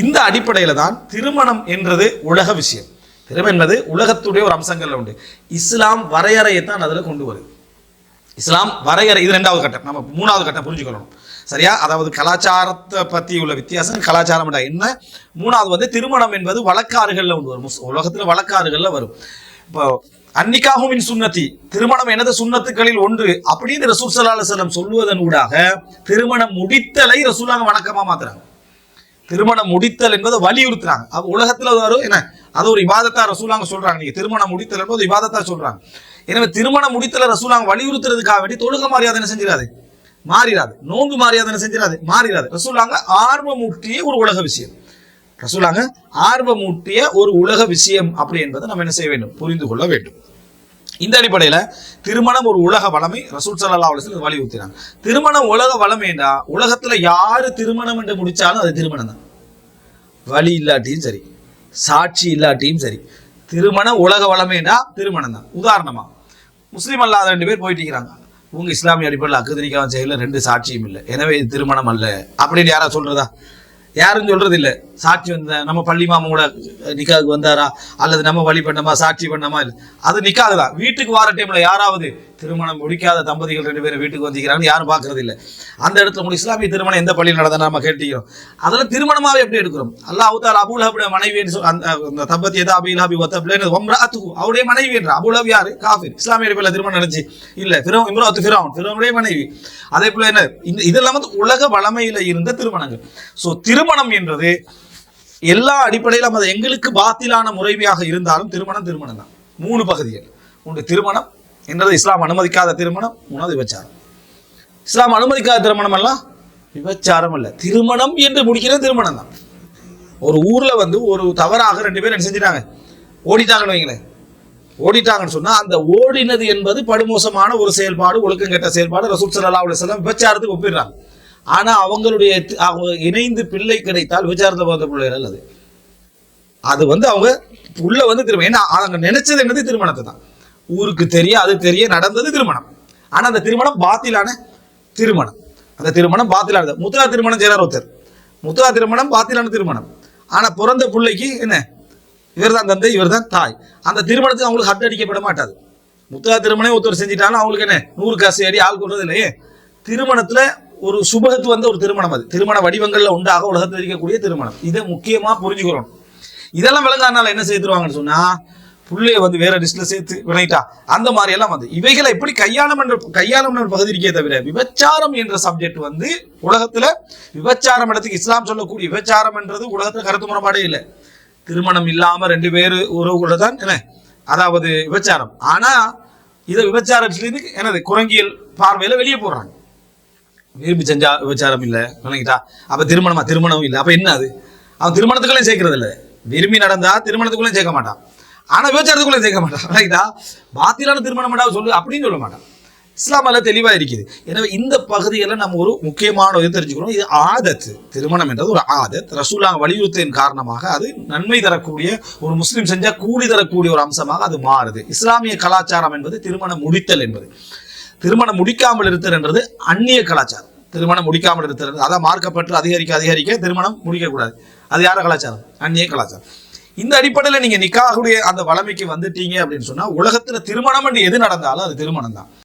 இந்த அடிப்படையில் தான் திருமணம் என்றது உலக விஷயம். திருமணம் என்பது உலகத்துடைய ஒரு அம்சங்கள்ல உண்டு. இஸ்லாம் வரையறையை தான் அதில் கொண்டு வருது. இஸ்லாம் வரையறை இது ரெண்டாவது கட்டம். நம்ம மூணாவது கட்டம் புரிஞ்சுக்கணும் சரியா? அதாவது கலாச்சாரத்தை பற்றி உள்ள வித்தியாசம் கலாச்சாரம் என்ன? மூணாவது வந்து திருமணம் என்பது வழக்காறுகளில் ஒன்று வரும். உலகத்தில் உலகத்துல வழக்காறுகளில் வரும். இப்போ அன்னிக்காகுவின் சுன்னத்தி. திருமணம் எனது சுண்ணத்துக்களில் ஒன்று. அப்படின்னு ரசூல் ஸல்லல்லாஹு அலைஹி சொல்லுவதன் ஊடாக திருமணம் முடித்தலை ரசூலாங்க வணக்கமாக மாத்துறாங்க. திருமணம் முடித்தல் என்பதை வலியுறுத்துறாங்க. உலகத்துல அது ஒரு என்ன அது ஒரு விவாதத்தா ரசூலாங்க சொல்றாங்க. நீங்க திருமணம் முடித்தல் என்பது விவாதத்தா சொல்றாங்க. எனவே திருமணம் முடித்தல ரசூலாங்க வலியுறுத்துறதுக்காக வேண்டி தொழுக மரியாதை செஞ்சிடாது மாறிடாது நோன்பு மரியாதை செஞ்சிடாது மாறிடாது ரசூலாங்க ஆர்வமூட்டிய ஒரு உலக விஷயம். ரசூலாங்க ஆர்வமூட்டிய ஒரு உலக விஷயம் அப்படி என்பதை நம்ம என்ன செய்ய வேண்டும்? புரிந்து கொள்ள வேண்டும். இந்த அடிப்படையில திருமணம் ஒரு உலக வளமை ரசூல் சல்லா அலைஹி வலியுறுத்தினாங்க. திருமணம் உலக வளமைண்டா உலகத்துல யாரு திருமணம் என்று முடிச்சாலும் அது திருமணம் தான். வழி இல்லாட்டியும் சரி சாட்சி இல்லாட்டியும் சரி திருமணம் உலக வளமைண்டா திருமணம் தான். உதாரணமா முஸ்லீம் அல்லாத ரெண்டு பேர் போயிட்டு இருக்கிறாங்க. உங்க இஸ்லாமிய அடிப்படையில் அக்குதிரிக்காவும் செய்யல ரெண்டு சாட்சியும் இல்லை. எனவே இது திருமணம் அல்ல. அப்படின்னு யாரா சொல்றதா? யாரும் சொல்றது இல்ல சாட்சி வந்த நம்ம பள்ளி மாமன் கூட நிக்காவுக்கு வந்தாரா? அல்லது நம்ம வழி பண்ணமா சாட்சி பண்ணமா இல்லை அது நிக்காது தான் வீட்டுக்கு வர டைம்ல யாராவது திருமணம் முடிக்காத தம்பதிகள் ரெண்டு பேரும் வீட்டுக்கு வந்திருக்கிறாங்கன்னு யாரும் பார்க்கறது இல்லை அந்த இடத்துல உங்களுக்கு இஸ்லாமிய திருமணம் எந்த பள்ளியில் நடந்தா நம்ம கேட்டுக்கிறோம். அதெல்லாம் திருமணமாகவே எப்படி எடுக்கிறோம்? அல்லாஹ் தால் அபுலஹபுடைய மனைவி அந்த அந்த தம்பதி எதா அபிலஹபி ஒத்தப்லேன்னு ஒம்ராத்து அவருடைய மனைவி என்ற. அபுலஹப் யாரு? காஃபிர். இஸ்லாமிய அடிப்படையில் திருமணம் நடந்துச்சு. இல்லை ஃபிரௌன் இம்ராத்து ஃபிரோன். ஃபிரோனுடைய மனைவி. அதே போல என்ன? இந்த இதெல்லாம் வந்து உலக வளமையில் இருந்த திருமணங்கள். ஸோ திருமணம் என்றது எல்லா அடிப்படையிலும் அது எங்களுக்கு பாத்திலான முறைமையாக இருந்தாலும் திருமணம் திருமணம் தான் மூணு பகுதிகள். ஒன்று திருமணம் என்றது இஸ்லாம் அனுமதிக்காத திருமணம் மூணாவது விபச்சாரம். இஸ்லாம் அனுமதிக்காத திருமணம் எல்லாம் விபச்சாரம் அல்ல திருமணம் என்று முடிக்கிறது திருமணம் தான் ஒரு ஊரில் வந்து ஒரு தவறாக ரெண்டு பேரும் என்ன செஞ்சிட்டாங்க? ஓடிட்டாங்கன்னு வைங்களேன். ஓடிட்டாங்கன்னு சொன்னால் அந்த ஓடினது என்பது படுமோசமான ஒரு செயல்பாடு ஒழுக்கம் கெட்ட செயல்பாடு. ரசூல் சல்லா அலைஹி விபச்சாரத்துக்கு ஒப்பிடுறாங்க. ஆனால் அவங்களுடைய அவங்க இணைந்து பிள்ளை கிடைத்தால் விபச்சாரத்தை பார்த்த பிள்ளைகள் அல்லது. அது வந்து அவங்க உள்ள வந்து திருமணம் ஏன்னா அவங்க நினைச்சது என்னது? திருமணத்தை தான் ஊருக்கு தெரிய அது தெரிய நடந்தது திருமணம். ஆனால் அந்த திருமணம் பாத்திலான திருமணம். அந்த திருமணம் பாத்திலானது. முத்துரா திருமணம் செய்யறார் ஒருத்தர். முத்துரா திருமணம் பாத்திலான திருமணம். ஆனால் பிறந்த பிள்ளைக்கு என்ன? இவர்தான் தந்தை இவர்தான் தாய். அந்த திருமணத்துக்கு அவங்களுக்கு ஹட் அடிக்கப்பட மாட்டாது. முத்துரா திருமணம் ஒருத்தர் செஞ்சிட்டாலும் அவங்களுக்கு என்ன? நூறு காசு அடி ஆள் கொடுறது இல்லையே? திருமணத்தில் ஒரு சுபகத்து வந்த ஒரு திருமணம் அது. திருமண வடிவங்களில் உண்டாக உலகத்தில் இருக்கக்கூடிய திருமணம். இதை முக்கியமாக புரிஞ்சுக்கிறோம் இதெல்லாம் விளங்காதனால என்ன செய்துருவாங்கன்னு சொன்னால் புள்ளைய வந்து வேற லிஸ்ட்ல சேர்த்து வினைட்டா அந்த மாதிரி எல்லாம் வந்து. இவைகளை எப்படி கையாளம் என்ற கையாளம் என்ற பகுதி இருக்கே தவிர விபச்சாரம் என்ற சப்ஜெக்ட் வந்து உலகத்துல விபச்சாரம் இடத்துக்கு இஸ்லாம் சொல்லக்கூடிய விபச்சாரம் என்றது உலகத்துல கருத்து முறைப்பாடே இல்லை. திருமணம் இல்லாம ரெண்டு பேரு உறவுகள தான் என்ன? அதாவது விபச்சாரம். ஆனா இதை விபச்சாரத்திலிருந்து எனது குரங்கியல் பார்வையில வெளியே போடுறாங்க விரும்பி செஞ்சா விபச்சாரம் இல்லை விளங்கிட்டா? அப்ப திருமணமா? திருமணம் இல்லை. அப்ப என்ன அது? அவன் திருமணத்துக்குள்ளே சேர்க்கறது இல்லை விரும்பி நடந்தா திருமணத்துக்குள்ளே சேர்க்க மாட்டான். ஆனா விபச்சாரத்துக்குள்ளே சேர்க்க மாட்டான். ரைட்டா பாத்திலான திருமணம் பண்ணா சொல்லு அப்படின்னு சொல்ல மாட்டான். இஸ்லாமில் அல்ல தெளிவா இருக்குது. எனவே இந்த பகுதியில் நம்ம ஒரு முக்கியமான இது தெரிஞ்சுக்கணும். இது ஆதத். திருமணம் என்றது ஒரு ஆதத். ரசூலாங்க வலியுறுத்தின் காரணமாக அது நன்மை தரக்கூடிய ஒரு முஸ்லீம் செஞ்சா கூலி தரக்கூடிய ஒரு அம்சமாக அது மாறுது. இஸ்லாமிய கலாச்சாரம் என்பது திருமணம் முடித்தல் என்பது. திருமணம் முடிக்காமல் இருத்தல் என்றது அந்நிய கலாச்சாரம். திருமணம் முடிக்காமல் இருத்தல் அதான் மார்க்கப்பட்டு அதிகரிக்க அதிகரிக்க திருமணம் முடிக்கக்கூடாது. அது யார கலாச்சாரம்? அந்நிய கலாச்சாரம். இந்த அடிப்படையில் நீங்க நிக்காகுடைய அந்த வளமைக்கு வந்துட்டீங்க அப்படின்னு சொன்னா உலகத்துல திருமணம் என்று எது நடந்தாலும் அது திருமணம் தான்